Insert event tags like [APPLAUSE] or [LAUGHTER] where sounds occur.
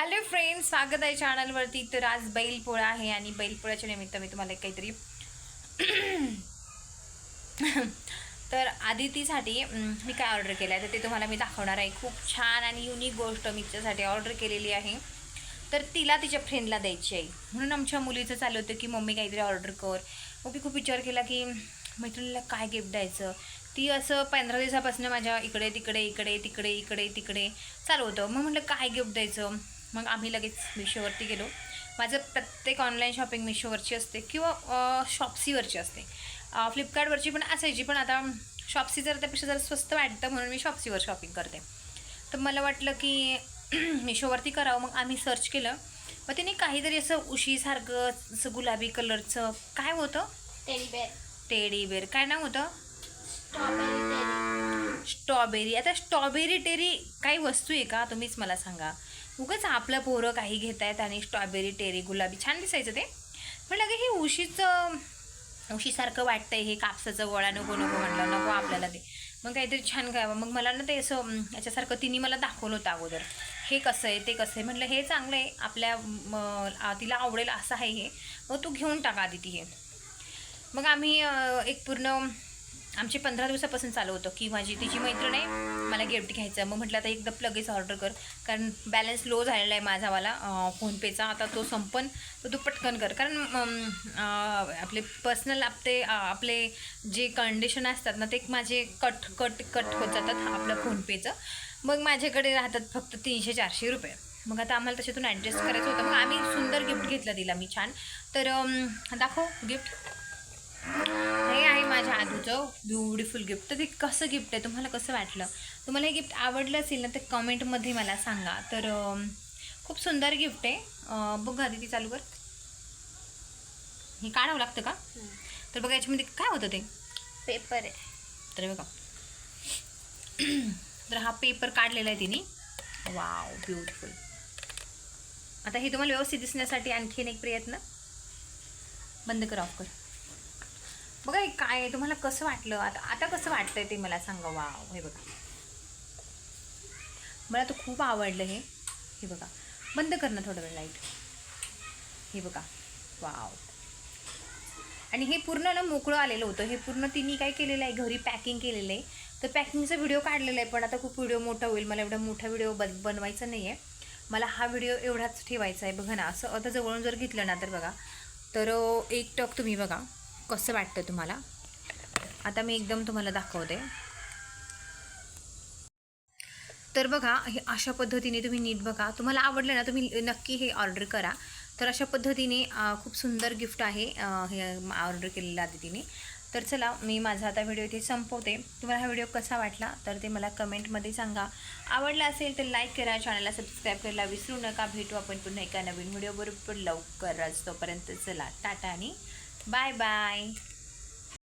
Hello friends स्वागत आहे चॅनलवरती. तर आज बैलपोळा आहे आणि बैलपोळ्याच्या निमित्त मी तुम्हाला एक काहीतरी [COUGHS] तर आदितीसाठी मी काय ऑर्डर केलं आहे तर ते तुम्हाला मी दाखवणार आहे. खूप छान आणि युनिक गोष्ट मी तिच्यासाठी ऑर्डर केलेली आहे. तर तिला तिच्या फ्रेंडला द्यायची आहे. म्हणून आमच्या मुलीचं चालू होतं की मम्मी काहीतरी ऑर्डर कर. मग मी खूप विचार केला की मैत्रिणीला काय गिफ्ट द्यायचं? ती असं पंधरा दिवसापासून माझ्या इकडे तिकडे इकडे तिकडे इकडे तिकडे चालू होतं. मग म्हटलं काय गिफ्ट द्यायचं? मग आम्ही लगेच मिशोवरती गेलो. माझं प्रत्येक ऑनलाईन शॉपिंग मिशोवरची असते किंवा शॉप्सीवरची असते. फ्लिपकार्टवरची पण असायची पण आता शॉप्सी जर त्यापेक्षा जरा स्वस्त वाटतं म्हणून मी शॉप्सीवर शॉपिंग करते. तर मला वाटलं की [CLEARS THROAT] मिशोवरती करावं मग आम्ही सर्च केलं. मग तिने काहीतरी असं उशीसारखं असं गुलाबी कलरचं काय होतं? टेडी बेअर टेडी बेर काय नाव होतं? स्ट्रॉबेरी. आता स्ट्रॉबेरी टेरी काही वस्तू आहे का? तुम्हीच मला सांगा. उगाच आपलं पोरं काही घेत आहेत आणि स्ट्रॉबेरी टेरी गुलाबी छान दिसायचं ते. म्हटलं की हे उशीचं उशीसारखं वाटतंय हे कापसाचं गोळा नको नको म्हटलं नको आपल्याला ते. मग काहीतरी छान घ्यावं मग मला ना ते असं याच्यासारखं तिने मला दाखवलं होतं अगोदर. हे कसं आहे ते कसं आहे? म्हटलं हे चांगलं आहे. आपल्या म, तिला आवडेल असं आहे हे. मग तू घेऊन टाका आधी ती हे. मग आम्ही एक पूर्ण आमचे पंधरा दिवसापासून चालू होतं की माझी तिची मैत्रीण आहे मला गिफ्ट घ्यायचं. मग म्हटलं आता एकदा लगेच ऑर्डर कर. कारण बॅलन्स लो झालेला आहे माझावाला फोनपेचा. आता तो संपन तर तू पटकन कर. कारण आपले पर्सनल आपले आपले जे कंडिशन असतात ना ते माझे कट कट कट होत जातात आपलं फोनपेचं. मग माझ्याकडे राहतात फक्त तीनशे चारशे रुपये. मग आता आम्हाला त्याच्यातून ॲडजस्ट करायचं होतं. मग आम्ही सुंदर गिफ्ट घेतलं तिला मी छान. तर दाखव गिफ्ट हे आहे माझ्या आधूचं ब्युटिफुल गिफ्ट तर ते कसं गिफ्ट आहे? तुम्हाला कसं वाटलं? तुम्हाला हे गिफ्ट आवडलं असेल ना तर कमेंटमध्ये मला सांगा. तर खूप सुंदर गिफ्ट आहे. बघ ती चालू कर. हे काढावं लागतं का? तर बघा याच्यामध्ये काय होतं ते? पेपर आहे. तर हे बघा. [CLEARS THROAT] तर हा पेपर काढलेला आहे तिने. वाव ब्युटिफुल आता हे तुम्हाला व्यवस्थित दिसण्यासाठी आणखीन एक प्रयत्न. बंद कर ऑफ कर. बघा हे काय तुम्हाला कसं वाटलं? आता आता कसं वाटतंय ते मला सांगा. वाव हे बघा. मला तर खूप आवडलं हे. हे बघा. बंद कर ना थोडं वेळ लाइट हे बघा. वाव. आणि हे पूर्ण ना मोकळं आलेलं होतं. हे पूर्ण तिने काय केलेलं आहे? घरी पॅकिंग केलेलं आहे. तर पॅकिंगचा व्हिडिओ काढलेला आहे पण आता खूप व्हिडिओ मोठा होईल. मला एवढा मोठा व्हिडिओ बन बनवायचा नाही आहे मला हा व्हिडिओ एवढाच ठेवायचा आहे. बघा ना असं आता जवळून जर घेतलं ना तर बघा. तर एक टक तुम्ही बघा. कसं वाटतं तुम्हाला? आता मी एकदम तुम्हाला दाखवते. तर बघा हे अशा पद्धतीने तुम्ही नीट बघा. तुम्हाला आवडलं ना तुम्ही नक्की हे ऑर्डर करा. तर अशा पद्धतीने खूप सुंदर गिफ्ट आहे हे ऑर्डर केलेलं आधी तिने तर चला मी माझा आता व्हिडिओ इथे संपवते. तुम्हाला हा व्हिडिओ कसा वाटला तर ते मला कमेंटमध्ये सांगा. आवडला असेल तर लाईक करा चॅनलला सबस्क्राईब करायला विसरू नका. भेटू आपण पुन्हा एका नवीन व्हिडिओ बरोबर लवकरच तोपर्यंत चला टाटा आणि Bye-bye.